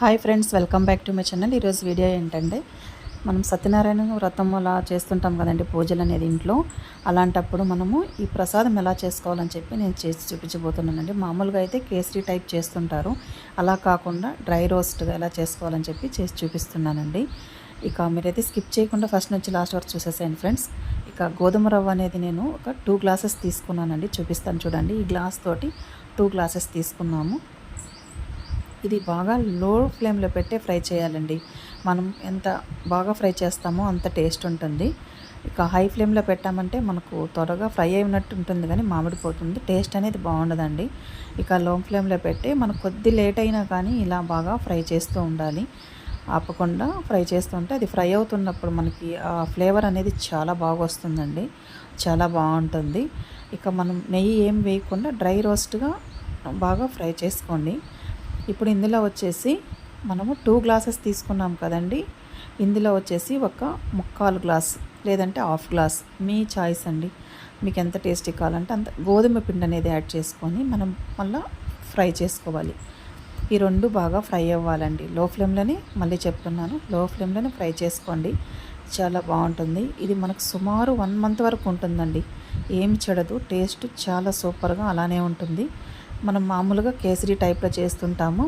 Hi friends welcome back to my channel ఈరోజు video ఏంటంటే మనం సత్యనారాయణ వ్రతం అలా చేస్తుంటాం కదండి పూజలు అనేది ఇంట్లో. అలాంటప్పుడు మనము ఈ ప్రసాదం ఎలా చేసుకోవాలని చెప్పి నేను చేసి చూపించబోతున్నానండి. మామూలుగా అయితే కేసరి టైప్ చేస్తుంటారు. అలా కాకుండా డ్రై రోస్ట్గా ఎలా చేసుకోవాలని చెప్పి చేసి చూపిస్తున్నానండి. ఇక మీరైతే స్కిప్ చేయకుండా ఫస్ట్ నుంచి లాస్ట్ వరకు చూసేసాను ఫ్రెండ్స్ ఇక గోధుమ రవ్వ అనేది నేను ఒక టూ గ్లాసెస్ తీసుకున్నానండి. చూపిస్తాను చూడండి. ఈ గ్లాస్ తోటి టూ గ్లాసెస్ తీసుకున్నాము. ఇది బాగా లో ఫ్లేమ్లో పెట్టే ఫ్రై చేయాలండి. మనం ఎంత బాగా ఫ్రై చేస్తామో అంత టేస్ట్ ఉంటుంది. ఇక హై ఫ్లేమ్లో పెట్టామంటే మనకు త్వరగా ఫ్రై అయినట్టు ఉంటుంది కానీ మామిడిపోతుంది టేస్ట్ అనేది బాగుండదండి. ఇక లో ఫ్లేమ్లో పెట్టి మనకు కొద్ది లేట్ అయినా కానీ ఇలా బాగా ఫ్రై చేస్తూ ఉండాలి. ఆపకుండా ఫ్రై చేస్తుంటే అది ఫ్రై అవుతున్నప్పుడు మనకి ఆ ఫ్లేవర్ అనేది చాలా బాగా వస్తుందండి. చాలా బాగుంటుంది. ఇక మనం నెయ్యి ఏం వేయకుండా డ్రై రోస్ట్గా బాగా ఫ్రై చేసుకోండి. ఇప్పుడు ఇందులో వచ్చేసి మనము టూ గ్లాసెస్ తీసుకున్నాం కదండి. ఇందులో వచ్చేసి ఒక ముక్కాలు గ్లాస్ లేదంటే హాఫ్ గ్లాస్ మీ చాయిస్ అండి. మీకు ఎంత టేస్టీ కావాలంటే అంత గోధుమ పిండి అనేది యాడ్ చేసుకొని మనం మళ్ళీ ఫ్రై చేసుకోవాలి. ఈ రెండు బాగా ఫ్రై అవ్వాలండి. లో ఫ్లేమ్లోనే మళ్ళీ చెప్తున్నాను. లో ఫ్లేమ్లోనే ఫ్రై చేసుకోండి. చాలా బాగుంటుంది. ఇది మనకు సుమారు వన్ మంత్ వరకు ఉంటుందండి. ఏం చెడదు. టేస్ట్ చాలా సూపర్గా అలానే ఉంటుంది. మనం మామూలుగా కేసరి టైప్లో చేస్తుంటాము.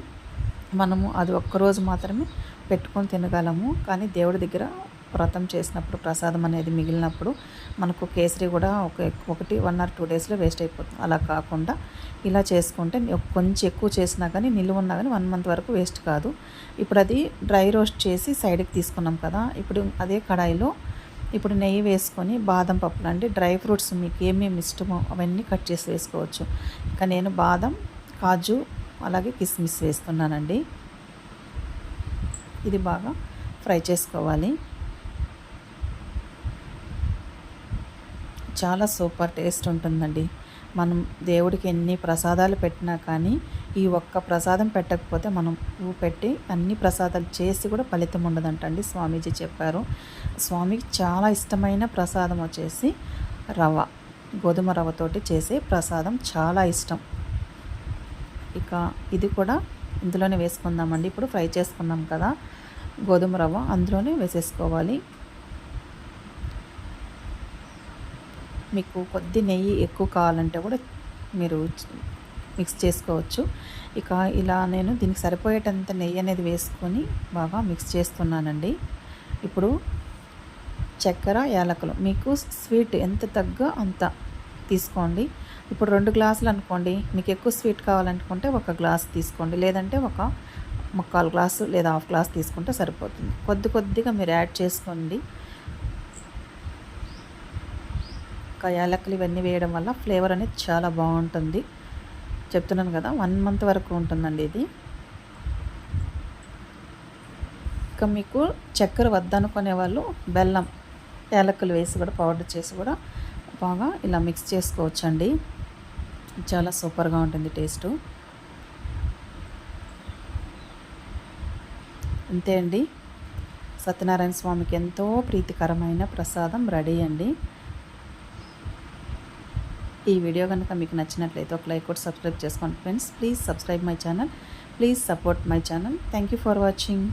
మనము అది ఒక్కరోజు మాత్రమే పెట్టుకొని తినగలము. కానీ దేవుడి దగ్గర వ్రతం చేసినప్పుడు ప్రసాదం అనేది మిగిలినప్పుడు మనకు కేసరి కూడా ఒక ఒకటి వన్ ఆర్ టూ డేస్లో వేస్ట్ అయిపోతుంది. అలా కాకుండా ఇలా చేసుకుంటే కొంచెం ఎక్కువ చేసినా కానీ నిల్వ ఉన్నా కానీ వన్ మంత్ వరకు వేస్ట్ కాదు. ఇప్పుడు అది డ్రై రోస్ట్ చేసి సైడ్కి తీసుకున్నాం కదా ఇప్పుడు అదే కడాయిలో ఇప్పుడు నెయ్యి వేసుకొని బాదం పప్పులు అంటే డ్రై ఫ్రూట్స్ మీకు ఏమేమి ఇష్టమో అవన్నీ కట్ చేసి వేసుకోవచ్చు. ఇంకా నేను బాదం కాజు అలాగే కిస్మిస్ వేస్తున్నానండి. ఇది బాగా ఫ్రై చేసుకోవాలి. చాలా సూపర్ టేస్ట్ ఉంటుందండి. మనం దేవుడికి ఎన్ని ప్రసాదాలు పెట్టినా కానీ ఈ ఒక్క ప్రసాదం పెట్టకపోతే మనం పువ్వు పెట్టి అన్ని ప్రసాదాలు చేసి కూడా ఫలితం ఉండదంటండి స్వామీజీ చెప్పారు. స్వామికి చాలా ఇష్టమైన ప్రసాదం వచ్చేసి రవ్వ. గోధుమ రవ్వతోటి చేసే ప్రసాదం చాలా ఇష్టం. ఇక ఇది కూడా ఇందులోనే వేసుకుందామండి. ఇప్పుడు ఫ్రై చేసుకున్నాం కదా గోధుమ రవ్వ అందులోనే వేసేసుకోవాలి. మీకు కొద్ది నెయ్యి ఎక్కువ కావాలంటే కూడా మీరు మిక్స్ చేసుకోవచ్చు. ఇక ఇలా నేను దీనికి సరిపోయేటంత నెయ్యి అనేది వేసుకొని బాగా మిక్స్ చేస్తున్నానండి. ఇప్పుడు చక్కెర యాలకులు. మీకు స్వీట్ ఎంత తగ్గ అంత తీసుకోండి. ఇప్పుడు రెండు గ్లాసులు అనుకోండి. మీకు ఎక్కువ స్వీట్ కావాలనుకుంటే ఒక గ్లాస్ తీసుకోండి. లేదంటే ఒక ముక్కాలు గ్లాసు లేదా హాఫ్ గ్లాస్ తీసుకుంటే సరిపోతుంది. కొద్ది కొద్దిగా మీరు యాడ్ చేసుకోండి. ఇంకా యాలకులు ఇవన్నీ వేయడం వల్ల ఫ్లేవర్ అనేది చాలా బాగుంటుంది. చెప్తున్నాను కదా వన్ మంత్ వరకు ఉంటుందండి ఇది. ఇంకా మీకు చక్కెర వద్దనుకునే వాళ్ళు బెల్లం యాలకులు వేసి కూడా పౌడర్ చేసి కూడా బాగా ఇలా మిక్స్ చేసుకోవచ్చండి. చాలా సూపర్గా ఉంటుంది టేస్టు. అంతే అండి. సత్యనారాయణ స్వామికి ఎంతో ప్రీతికరమైన ప్రసాదం రెడీ అండి. ఈ వీడియో కనుక మీకు నచ్చినట్లయితే ఒక లైక్ కూడా సబ్స్క్రైబ్ చేసుకోండి. Friends please subscribe my channel please support my channel thank you for watching